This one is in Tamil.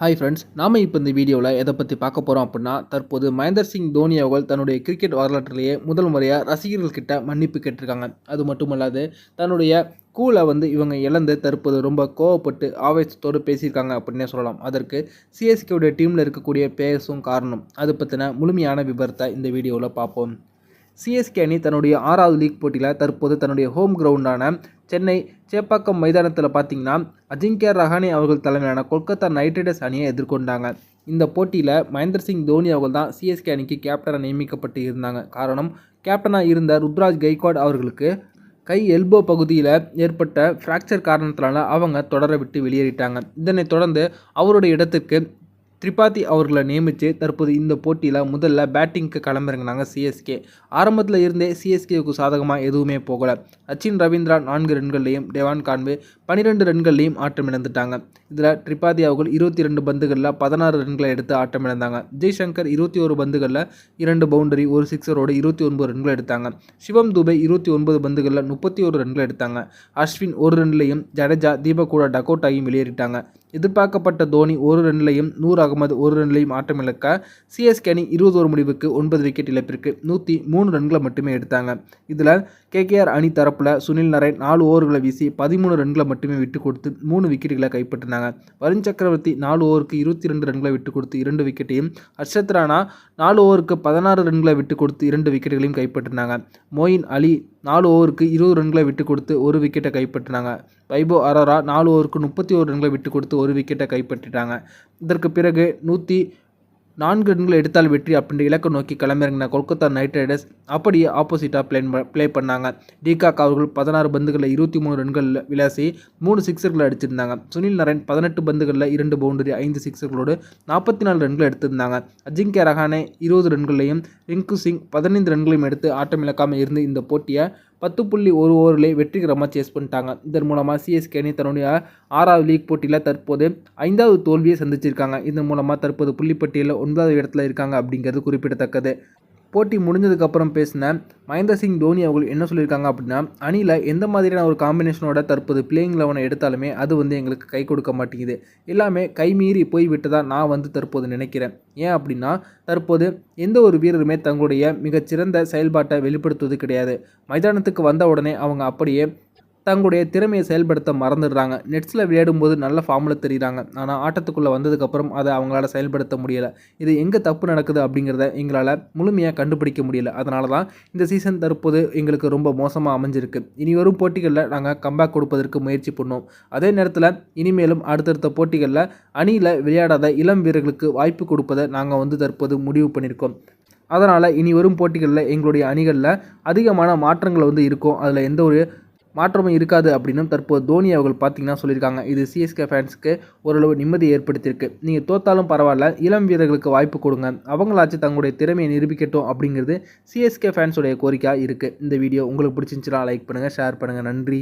ஹாய் ஃப்ரெண்ட்ஸ் நாம் இப்போ இந்த வீடியோவில் எதை பற்றி பார்க்க போகிறோம் அப்படின்னா தற்போது மகேந்தர் சிங் தோனி அவர்கள் தன்னுடைய கிரிக்கெட் வரலாற்றிலேயே முதல் முறையாக ரசிகர்கள்கிட்ட மன்னிப்பு கேட்டிருக்காங்க. அது மட்டும் இல்லாது தன்னுடைய கூலை வந்து இவங்க இழந்து தற்போது ரொம்ப கோவப்பட்டு ஆவேசத்தோடு பேசியிருக்காங்க அப்படின்னே சொல்லலாம். அதற்கு சிஎஸ்கேவுடைய டீமில் இருக்கக்கூடிய பேசும் காரணம். அது பற்றின முழுமையான விபரத்தை இந்த வீடியோவில் பார்ப்போம். சிஎஸ்கே அணி தன்னுடைய ஆறாவது லீக் போட்டியில் தற்போது தன்னுடைய ஹோம் கிரவுண்டான சென்னை சேப்பாக்கம் மைதானத்தில் பார்த்தீங்கன்னா அஜிங்கியா ரஹானே அவர்கள் தலைமையிலான கொல்கத்தா நைட் ரைடர்ஸ் அணியை எதிர்கொண்டாங்க. இந்த போட்டியில் மகேந்திர சிங் தோனி அவர்கள் தான் சிஎஸ்கே அணிக்கு கேப்டனாக நியமிக்கப்பட்டு இருந்தாங்க. காரணம் கேப்டனாக இருந்த ருத்ராஜ் கைக்வாட் அவர்களுக்கு கை எல்போ பகுதியில் ஏற்பட்ட ஃப்ராக்சர் காரணத்தினால அவங்க தொடர விட்டு வெளியேறிட்டாங்க. இதனைத் தொடர்ந்து அவருடைய இடத்துக்கு திரிபாதி அவர்களை நியமித்து தற்போது இந்த போட்டியில் முதல்ல பேட்டிங்க்கு கிளம்பிறங்கினாங்க சிஎஸ்கே ஆரம்பத்தில் இருந்தே சிஎஸ்கேவுக்கு சாதகமாக எதுவுமே போகலை. சச்சின் ரவீந்திரா நான்கு ரன்கள்லையும் டெவான் கான்வே பன்னிரெண்டு ரன்கள்லையும் ஆட்டம் இழந்துட்டாங்க இதில் திரிபாதி அவர்கள் இருபத்தி ரெண்டு பந்துகளில் பதினாறு ரன்களை எடுத்து ஆட்டம் இழந்தாங்க ஜெய்சங்கர் இருபத்தி ஒரு பந்துகளில் இரண்டு பவுண்டரி ஒரு சிக்ஸரோடு இருபத்தி ஒன்பது ரன்கள் எடுத்தாங்க. சிவம் துபே இருபத்தி ஒன்பது பந்துகளில் முப்பத்தி ஒரு ரன்கள் எடுத்தாங்க. அஸ்வின் ஒரு ரன்லையும் ஜடேஜா தீபக் கூட டக்கோட்டாயும் வெளியேறிட்டாங்க. எதிர்பார்க்கப்பட்ட தோனி ஒரு ரன்லையும் நூறாக அகமது ஒரு ரன்லையும் ஆட்டமிழக்க சிஎஸ்கே அணி இருபது ஒரு முடிவுக்கு ஒன்பது விக்கெட் இழப்பிற்கு நூற்றி மூணு ரன்களை மட்டுமே எடுத்தாங்க. இதில் கேகேஆர் அணி தரப்பில் சுனில் நரேன் நாலு ஓவர்களை வீசி பதிமூணு ரன்களை மட்டுமே விட்டு கொடுத்து மூணு விக்கெட்டுகளை கைப்பற்றினாங்க. வருண் சக்கரவர்த்தி நாலு ஓவருக்கு இருபத்தி ரெண்டு ரன்களை விட்டு கொடுத்து இரண்டு விக்கெட்டையும் ஹர்ஷத் ராணா நாலு ஓவருக்கு பதினாறு ரன்களை விட்டு கொடுத்து இரண்டு விக்கெட்டுகளையும் கைப்பற்றினாங்க. மோயின் அலி நாலு ஓவருக்கு இருபது ரன்களை விட்டு கொடுத்து ஒரு விக்கெட்டை கைப்பற்றினாங்க. வைபோ அரோரா நாலு ஓவருக்கு முப்பத்தி ஒரு ரன்களை விட்டு கொடுத்து ஒரு விக்கெட்டை கைப்பற்றிட்டாங்க. இதற்கு பிறகு நூற்றி நான்கு ரன்கள் எடுத்தால் வெற்றி அப்படின்ற இலக்கை நோக்கி கிளம்பிறங்கின கொல்கத்தா நைட் ரைடர்ஸ் அப்படியே ஆப்போசிட்டாக பிளேன் ப்ளே பண்ணாங்க. டிகாக் அவர்கள் பதினாறு பந்துகளில் இருபத்தி மூணு ரன்களில் விளாசி மூணு சிக்ஸர்களை அடிச்சிருந்தாங்க. சுனில் நரன் பதினெட்டு பந்துகளில் இரண்டு பவுண்டரி ஐந்து சிக்ஸர்களோடு நாற்பத்தி நாலு ரன்கள் எடுத்திருந்தாங்க. அஜிங்கே ரஹானே இருபது ரன்களையும் ரிங்கு சிங் பதினைந்து ரன்களையும் எடுத்து ஆட்டம் இழக்காமல் இருந்து இந்த போட்டியை பத்து புள்ளி ஒரு ஓவரிலே வெற்றிகரமாக சேஸ் பண்ணிட்டாங்க. இதன் மூலமாக சிஎஸ்கே அணி தன்னுடைய ஆறாவது லீக் போட்டியில் தற்போது ஐந்தாவது தோல்வியை சந்திச்சிருக்காங்க. இதன் மூலமாக தற்போது புள்ளிப்பட்டியலில் ஒன்பதாவது இடத்துல இருக்காங்க அப்படிங்கிறது குறிப்பிடத்தக்கது. போட்டி முடிஞ்சதுக்கப்புறம் பேசின மகேந்திர சிங் தோனி அவர்கள் என்ன சொல்லியிருக்காங்க அப்படின்னா அணியில் எந்த மாதிரியான ஒரு காம்பினேஷனோட தற்போது பிளேயிங் லெவனை எடுத்தாலுமே அது வந்து எங்களுக்கு கை கொடுக்க மாட்டேங்குது. எல்லாமே கைமீறி போய் விட்டதாக நான் வந்து தற்போது நினைக்கிறேன். ஏன் அப்படின்னா தற்போது எந்த ஒரு வீரருமே தங்களுடைய மிகச்சிறந்த செயல்பாட்டை வெளிப்படுத்துவது கிடையாது. மைதானத்துக்கு வந்த உடனே அவங்க அப்படியே தங்களுடைய திறமையை செயல்படுத்த மறந்துடுறாங்க. நெட்ஸில் விளையாடும்போது நல்ல ஃபார்மில் தெரியுறாங்க. ஆனால் ஆட்டத்துக்குள்ளே வந்ததுக்கப்புறம் அதை அவங்களால செயல்படுத்த முடியலை. இது எங்கே தப்பு நடக்குது அப்படிங்கிறத எங்களால் முழுமையாக கண்டுபிடிக்க முடியல. அதனால தான் இந்த சீசன் தற்போது எங்களுக்கு ரொம்ப மோசமாக அமைஞ்சிருக்கு. இனி வரும் போட்டிகளில் நாங்கள் கம்பேக் கொடுப்பதற்கு முயற்சி பண்ணோம் அதே நேரத்தில் இனிமேலும் அடுத்தடுத்த போட்டிகளில் அணியில் விளையாடாத இளம் வீரர்களுக்கு வாய்ப்பு கொடுப்பதை நாங்கள் வந்து தற்போது முடிவு பண்ணியிருக்கோம். அதனால் இனி வரும் போட்டிகளில் எங்களுடைய அணிகளில் அதிகமான மாற்றங்கள் வந்து இருக்கும். அதில் எந்த ஒரு மாற்றமும் இருக்காது அப்படின்னும் தற்போது தோனி அவர்கள் பார்த்தீங்கன்னா சொல்லியிருக்காங்க. இது சிஎஸ்கே ஃபேன்ஸ்க்கு ஓரளவு நிம்மதி ஏற்படுத்தியிருக்கு. நீங்கள் தோத்தாலும் பரவாயில்ல இளம் வீரர்களுக்கு வாய்ப்பு கொடுங்க. அவங்களாச்சும் தங்களுடைய திறமையை நிரூபிக்கட்டும் அப்படிங்கிறது சிஎஸ்கே ஃபேன்ஸுடைய கோரிக்கையாக இருக்குது இந்த வீடியோ உங்களுக்கு பிடிச்சிருந்துச்சுன்னா லைக் பண்ணுங்கள் ஷேர் பண்ணுங்கள் நன்றி.